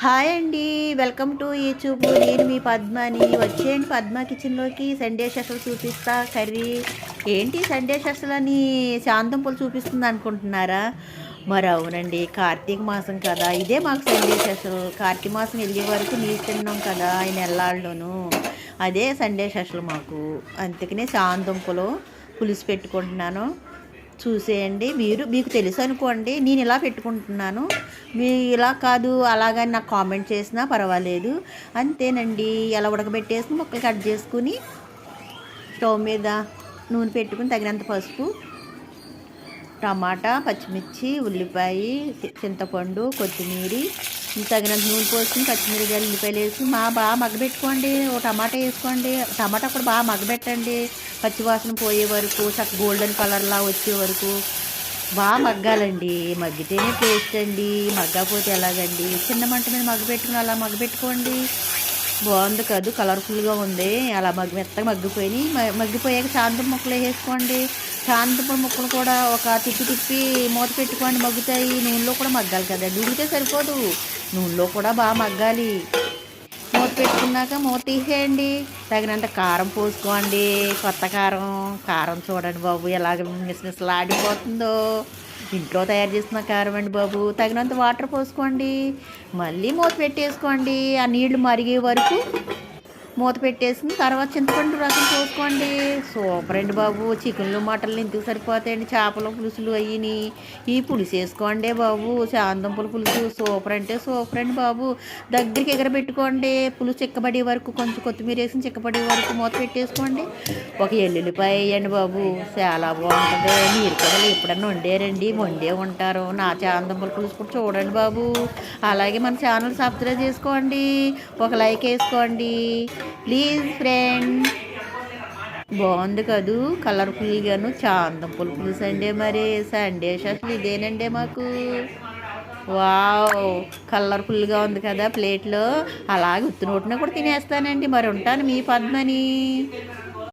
Hi అండి welcome to YouTube. నేను మీ పద్మని. వచ్చేయండి పద్మ కిచెన్లోకి. సండే స్పెషల్ చూపిస్తా. కర్రీ. ఏంటి సండే స్పెషల్ అని శాంతంపులు చూపిస్తుంది అనుకుంటున్నారా? మరి అవునండి కార్తీక మాసం కదా. ఇదే మాకు సండే స్పెషల్. కార్తీక మాసం వెళ్ళే వరకు నీళ్ళు తిన్నాం కదా ఆయన నెల్లాళ్ళలోనూ అదే సండే స్పెషల్ మాకు. అందుకనే శాంతంపులు పులుసు పెట్టుకుంటున్నాను. చూసేయండి. మీరు మీకు తెలుసు అనుకోండి నేను ఇలా పెట్టుకుంటున్నాను. మీ ఇలా కాదు అలాగని నాకు కామెంట్ చేసినా పర్వాలేదు. అంతేనండి. ఎలా ఉడకబెట్టేసి ముక్కలు కట్ చేసుకుని స్టవ్ మీద నూనె పెట్టుకుని తగినంత పసుపు టమాటా పచ్చిమిర్చి ఉల్లిపాయ చింతపండు కొత్తిమీర తగినంత నూనె పోసుకుని పచ్చిమిరకాయలు ఉల్లిపాయలు వేసి మా బాగా మగ్గబెట్టుకోండి ఓ టమాటా వేసుకోండి. టమాటా కూడా బాగా మగ్గబెట్టండి పచ్చివాసన పోయే వరకు చక్క గోల్డెన్ కలర్లా వచ్చే వరకు బాగా మగ్గాలండి. మగ్గితేనే టేస్ట్ అండి. మగ్గకపోతే ఎలాగండి? చిన్న మంట మీద మగ్గబెట్టుకుని అలా మగ్గబెట్టుకోండి బాగుంది కాదు కలర్ఫుల్గా ఉంది. అలా మగ్గి మెత్తగా మగ్గిపోయి మగ్గిపోయాక చాంతం ముక్కలు వేసుకోండి చాంతం ముక్కలు కూడా ఒక తిప్పి తిప్పి మూత పెట్టుకోండి. మగ్గుతాయి. నూనెలో కూడా మగ్గాలి కదా. ఉడికితే సరిపోదు. నూనెలో కూడా బాగా మగ్గాలి. మూత పెట్టుకున్నాక మూత తీసేయండి. తగినంత కారం పోసుకోండి. కొత్త కారం కారం చూడండి బాబు ఎలాగ మిసమిసలాడిపోతుందో ఇంట్లో తయారు చేసిన కారం అండి బాబు. తగినంత వాటర్ పోసుకోండి. మళ్ళీ మూత పెట్టేసుకోండి. ఆ నీళ్ళు మరిగే వరకు మూత పెట్టేసిన తర్వాత చింతపండు రసం పోసుకోండి. సూపర్ అండి బాబు. చికెన్లు మటన్లు ఇంతకు సరిపోతాయండి. చేపలు పులుసులు అయ్యిని. ఈ పులుసు వేసుకోండి బాబు. శాంతంపుల పులుసు సూపర్ అంటే సూపర్ అండి బాబు. దగ్గరికి ఎగరబెట్టుకోండి. పులుసు చిక్కబడే వరకు కొంచెం కొత్తిమీర వేసి చిక్కబడే వరకు మూత పెట్టేసుకోండి. ఒక ఎల్లుల్లిపాయ వేయండి బాబు. చాలా బాగుంటుంది. మీరు కూడా ఎప్పుడన్నా వండారండి. వండే ఉంటారు. నా చాంతంపుల పులుసు కూడా చూడండి బాబు. అలాగే మన ఛానల్ సబ్స్క్రైబ్ చేసుకోండి. ఒక లైక్ వేసుకోండి. Please friend. బాగుంది కదూ కలర్ఫుల్గాను చాందం పులుపులు సండే మరి సండే అసలు ఇదేనండి మాకు. వావ్ కలర్ఫుల్గా ఉంది కదా ప్లేట్లో. అలాగే ఉత్తినోటిన కూడా తినేస్తానండి మరి ఉంటాను మీ పద్మని.